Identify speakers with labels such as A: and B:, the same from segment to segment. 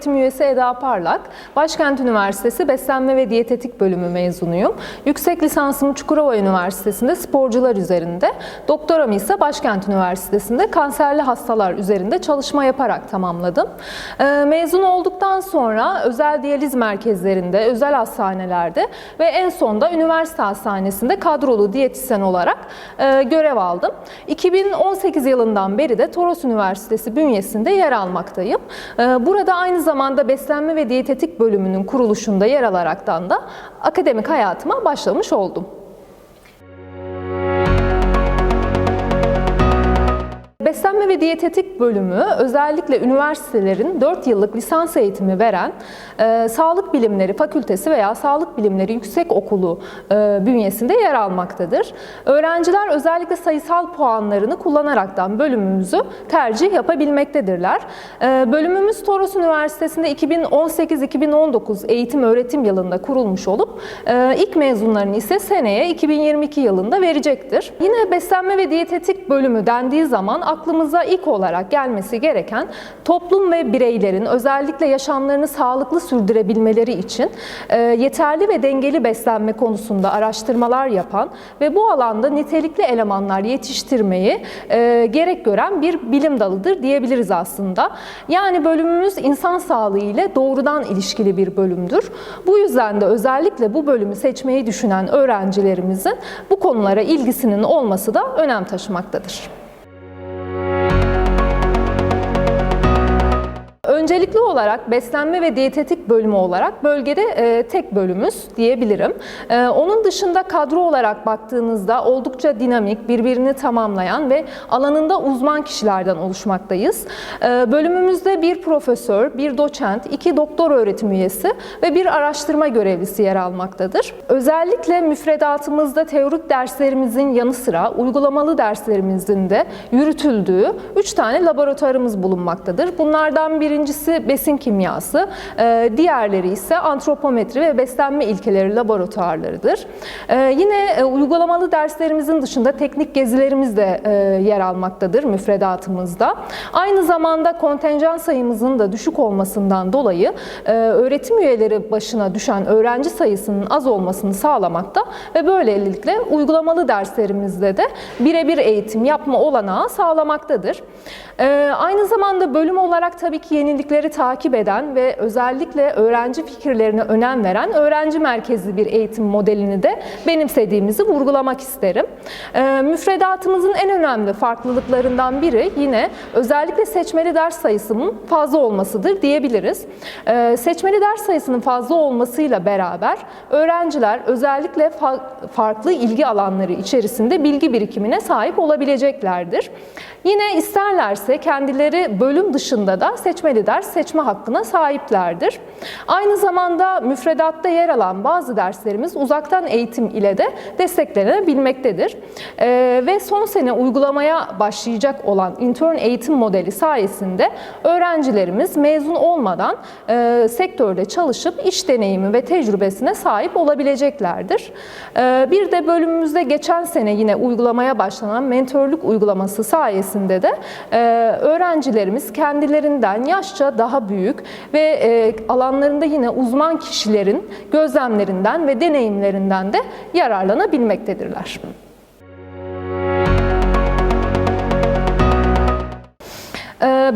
A: öğretim üyesi Eda Parlak. Başkent Üniversitesi Beslenme ve Diyetetik bölümü mezunuyum. Yüksek lisansımı Çukurova Üniversitesi'nde sporcular üzerinde, doktoramı ise Başkent Üniversitesi'nde kanserli hastalar üzerinde çalışma yaparak tamamladım. Ee, Mezun olduktan sonra özel diyaliz merkezlerinde, özel hastanelerde ve en sonda üniversite hastanesinde kadrolu diyetisyen olarak e, görev aldım. 2018 yılından beri de Toros Üniversitesi bünyesinde yer almaktayım. E, Burada aynı zamanda beslenme ve diyetetik bölümünün kuruluşunda yer alaraktan da akademik hayatıma başlamış oldum. Beslenme ve diyetetik bölümü özellikle üniversitelerin 4 yıllık lisans eğitimi veren e, Sağlık Bilimleri Fakültesi veya Sağlık Bilimleri Yüksek Okulu e, bünyesinde yer almaktadır. Öğrenciler özellikle sayısal puanlarını kullanaraktan bölümümüzü tercih yapabilmektedirler. E, bölümümüz Toros Üniversitesi'nde 2018-2019 eğitim öğretim yılında kurulmuş olup e, ilk mezunlarını ise seneye 2022 yılında verecektir. Yine beslenme ve diyetetik bölümü dendiği zaman aklımıza ilk olarak gelmesi gereken toplum ve bireylerin özellikle yaşamlarını sağlıklı sürdürebilmeleri için e, yeterli ve dengeli beslenme konusunda araştırmalar yapan ve bu alanda nitelikli elemanlar yetiştirmeyi e, gerek gören bir bilim dalıdır diyebiliriz aslında. Yani bölümümüz insan sağlığı ile doğrudan ilişkili bir bölümdür. Bu yüzden de özellikle bu bölümü seçmeyi düşünen öğrencilerimizin bu konulara ilgisinin olması da önem taşımaktadır. Öncelikli olarak beslenme ve diyetetik bölümü olarak bölgede e, tek bölümümüz diyebilirim. E, onun dışında kadro olarak baktığınızda oldukça dinamik, birbirini tamamlayan ve alanında uzman kişilerden oluşmaktayız. E, bölümümüzde bir profesör, bir doçent, iki doktor öğretim üyesi ve bir araştırma görevlisi yer almaktadır. Özellikle müfredatımızda teorik derslerimizin yanı sıra uygulamalı derslerimizin de yürütüldüğü 3 tane laboratuvarımız bulunmaktadır. Bunlardan birincisi besin kimyası, e, diğerleri ise antropometri ve beslenme ilkeleri laboratuvarlarıdır. E, Yine e, uygulamalı derslerimizin dışında teknik gezilerimiz de yer almaktadır müfredatımızda. Aynı zamanda kontenjan sayımızın da düşük olmasından dolayı öğretim üyeleri başına düşen öğrenci sayısının az olmasını sağlamakta ve böylelikle uygulamalı derslerimizde de birebir eğitim yapma olanağı sağlamaktadır. Aynı zamanda bölüm olarak tabii ki yenilikleri takip eden ve özellikle öğrenci fikirlerine önem veren öğrenci merkezli bir eğitim modelini de benimsediğimizi vurgulamak isterim. E, Müfredatımızın en önemli farklılıklarından biri yine özellikle seçmeli ders sayısının fazla olmasıdır diyebiliriz. E, Seçmeli ders sayısının fazla olmasıyla beraber öğrenciler özellikle fa- farklı ilgi alanları içerisinde bilgi birikimine sahip olabileceklerdir. Yine isterlerse kendileri bölüm dışında da seçmeli ders seçme hakkına sahiplerdir. Aynı zamanda müfredatta yer alan bazı derslerimiz uzaktan eğitim ile de desteklenebilmektedir. Ee, ve son sene uygulamaya başlayacak olan intern eğitim modeli sayesinde öğrencilerimiz mezun olmadan e, sektörde çalışıp iş deneyimi ve tecrübesine sahip olabileceklerdir. Ee, bir de bölümümüzde geçen sene yine uygulamaya başlanan mentörlük uygulaması sayesinde de e, öğrencilerimiz kendilerinden yaşça daha büyük ve e, alanlarında yine uzman kişilerin gözlemlerinden ve deneyimlerinden de yararlanabilmektedirler.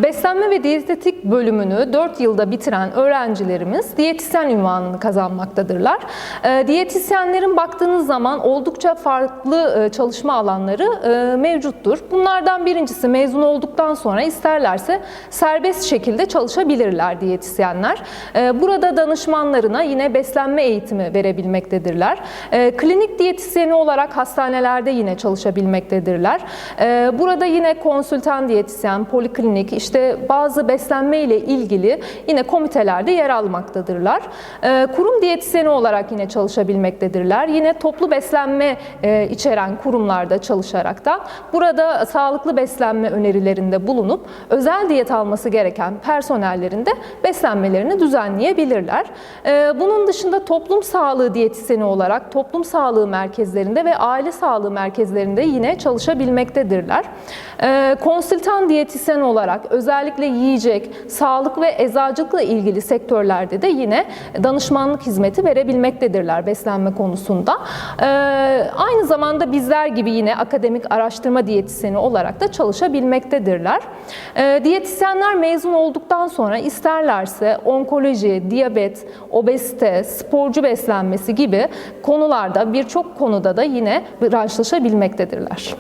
A: Beslenme ve diyetetik bölümünü 4 yılda bitiren öğrencilerimiz diyetisyen ünvanını kazanmaktadırlar. Ee, Diyetisyenlerin baktığınız zaman oldukça farklı e, çalışma alanları e, mevcuttur. Bunlardan birincisi mezun olduktan sonra isterlerse serbest şekilde çalışabilirler diyetisyenler. Ee, Burada danışmanlarına yine beslenme eğitimi verebilmektedirler. Ee, Klinik diyetisyeni olarak hastanelerde yine çalışabilmektedirler. Ee, Burada yine konsültan diyetisyen, poliklinik, işte bazı beslenme ile ilgili yine komitelerde yer almaktadırlar. Ee, Kurum diyetisyeni olarak yine çalışabilmektedirler. Yine toplu beslenme e, içeren kurumlarda çalışaraktan burada sağlıklı beslenme önerilerinde bulunup özel diyet alması gereken personellerin de beslenmelerini düzenleyebilirler. Ee, Bunun dışında toplum sağlığı diyetisyeni olarak toplum sağlığı merkezlerinde ve aile sağlığı merkezlerinde yine çalışabilmektedirler. Ee, Konsültan diyetisyen olarak özellikle yiyecek, sağlık ve eczacılıkla ilgili sektörlerde de yine danışmanlık hizmeti verebilmektedirler beslenme konusunda. Ee, aynı zamanda bizler gibi yine akademik araştırma diyetisyeni olarak da çalışabilmektedirler. Ee, diyetisyenler mezun olduktan sonra isterlerse onkoloji, diyabet, obezite, sporcu beslenmesi gibi konularda birçok konuda da yine branşlaşabilmektedirler.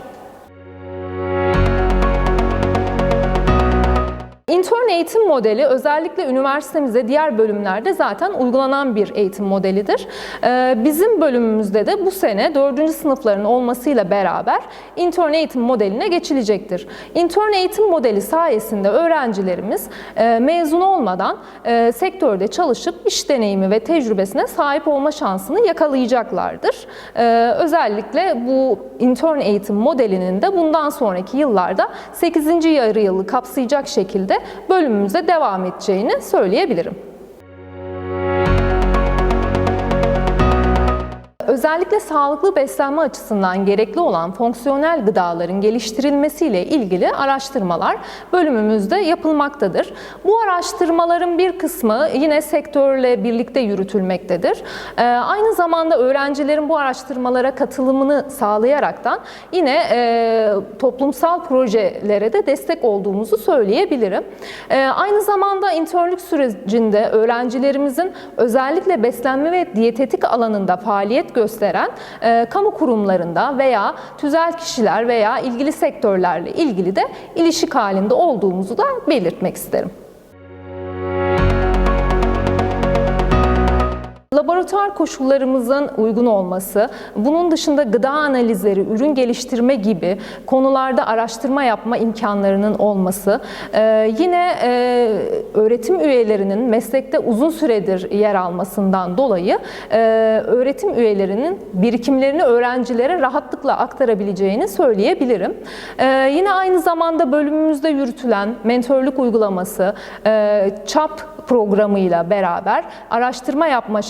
A: İntern eğitim modeli özellikle üniversitemizde diğer bölümlerde zaten uygulanan bir eğitim modelidir. Ee, Bizim bölümümüzde de bu sene 4. sınıfların olmasıyla beraber intern eğitim modeline geçilecektir. İntern eğitim modeli sayesinde öğrencilerimiz e, mezun olmadan e, sektörde çalışıp iş deneyimi ve tecrübesine sahip olma şansını yakalayacaklardır. Ee, Özellikle bu intern eğitim modelinin de bundan sonraki yıllarda 8. yarı yılı kapsayacak şekilde bölümümüze devam edeceğini söyleyebilirim. Özellikle sağlıklı beslenme açısından gerekli olan fonksiyonel gıdaların geliştirilmesiyle ilgili araştırmalar bölümümüzde yapılmaktadır. Bu araştırmaların bir kısmı yine sektörle birlikte yürütülmektedir. Ee, Aynı zamanda öğrencilerin bu araştırmalara katılımını sağlayaraktan yine e, toplumsal projelere de destek olduğumuzu söyleyebilirim. Ee, Aynı zamanda internlük sürecinde öğrencilerimizin özellikle beslenme ve diyetetik alanında faaliyet gösteren e, kamu kurumlarında veya tüzel kişiler veya ilgili sektörlerle ilgili de ilişik halinde olduğumuzu da belirtmek isterim. Laboratuvar koşullarımızın uygun olması, bunun dışında gıda analizleri, ürün geliştirme gibi konularda araştırma yapma imkanlarının olması, e, yine e, öğretim üyelerinin meslekte uzun süredir yer almasından dolayı e, öğretim üyelerinin birikimlerini öğrencilere rahatlıkla aktarabileceğini söyleyebilirim. Yine aynı zamanda bölümümüzde yürütülen mentörlük uygulaması, ÇAP programıyla beraber araştırma yapma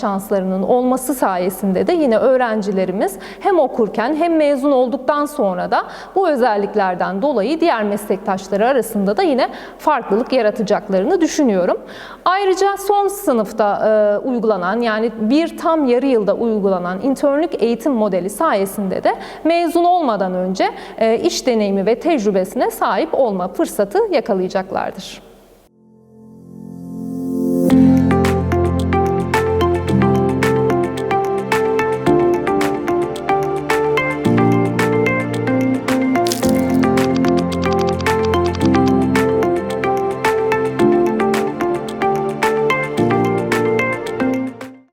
A: şanslarının olması sayesinde de yine öğrencilerimiz hem okurken hem mezun olduktan sonra da bu özelliklerden dolayı diğer meslektaşları arasında da yine farklılık yaratacaklarını düşünüyorum. Ayrıca son sınıfta e, uygulanan yani bir tam yarı yılda uygulanan internlük eğitim modeli sayesinde de mezun olmadan önce e, iş deneyimi ve tecrübesine sahip olma fırsatı yakalayacaklardır.